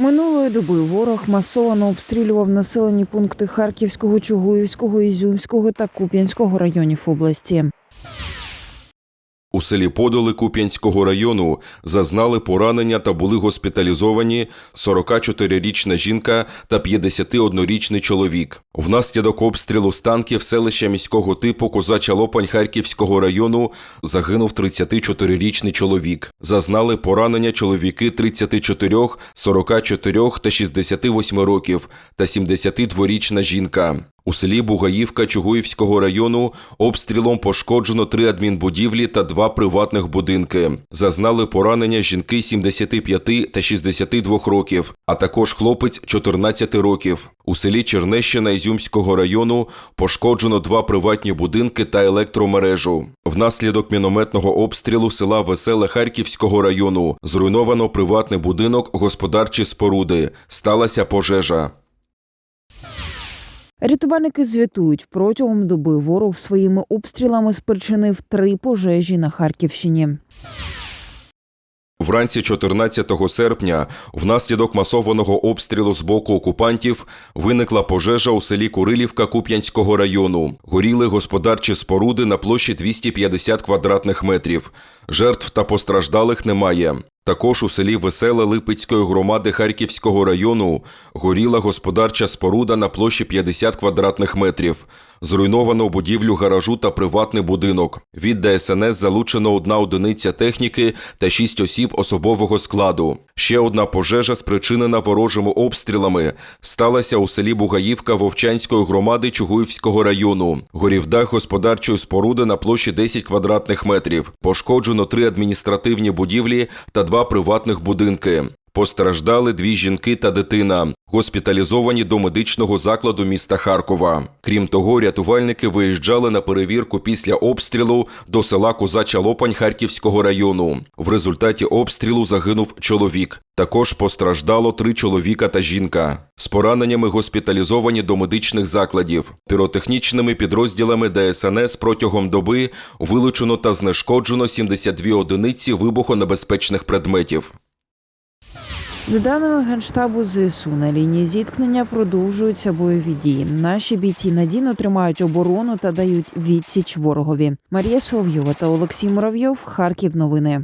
Минулої доби ворог масовано обстрілював населені пункти Харківського, Чугуївського, Ізюмського та Куп'янського районів області. У селі Подоли Куп'янського району зазнали поранення та були госпіталізовані 44-річна жінка та 51-річний чоловік. Внаслідок обстрілу з танків селища міського типу Козача Лопань Харківського району загинув 34-річний чоловік. Зазнали поранення чоловіки 34, 44 та 68 років та 72-річна жінка. У селі Бугаївка Чугуївського району обстрілом пошкоджено три адмінбудівлі та два приватних будинки. Зазнали поранення жінки 75 та 62 років, а також хлопець 14 років. У селі Чернещина Ізюмського району пошкоджено два приватні будинки та електромережу. Внаслідок мінометного обстрілу села Веселе Харківського району зруйновано приватний будинок, господарчі споруди. Сталася пожежа. Рятувальники звітують, протягом доби ворог своїми обстрілами спричинив три пожежі на Харківщині. Вранці 14 серпня, внаслідок масованого обстрілу з боку окупантів, виникла пожежа у селі Курилівка Куп'янського району. Горіли господарчі споруди на площі 250 квадратних метрів. Жертв та постраждалих немає. Також у селі Веселе Липецької громади Харківського району горіла господарча споруда на площі 50 квадратних метрів. Зруйновано будівлю гаражу та приватний будинок. Від ДСНС залучено одна одиниця техніки та шість осіб особового складу. Ще одна пожежа, спричинена ворожими обстрілами, сталася у селі Бугаївка Вовчанської громади Чугуївського району. Горів дах господарчої споруди на площі 10 квадратних метрів. Пошкоджено три адміністративні будівлі та два приватних будинки. Постраждали дві жінки та дитина, госпіталізовані до медичного закладу міста Харкова. Крім того, рятувальники виїжджали на перевірку після обстрілу до села Козача Лопань Харківського району. В результаті обстрілу загинув чоловік. Також постраждало три чоловіка та жінка. З пораненнями госпіталізовані до медичних закладів. Піротехнічними підрозділами ДСНС протягом доби вилучено та знешкоджено 72 одиниці вибухонебезпечних предметів. За даними генштабу ЗСУ, на лінії зіткнення продовжуються бойові дії. Наші бійці надійно тримають оборону та дають відсіч ворогові. Марія Соловйова та Олексій Муравйов. Харків. Новини.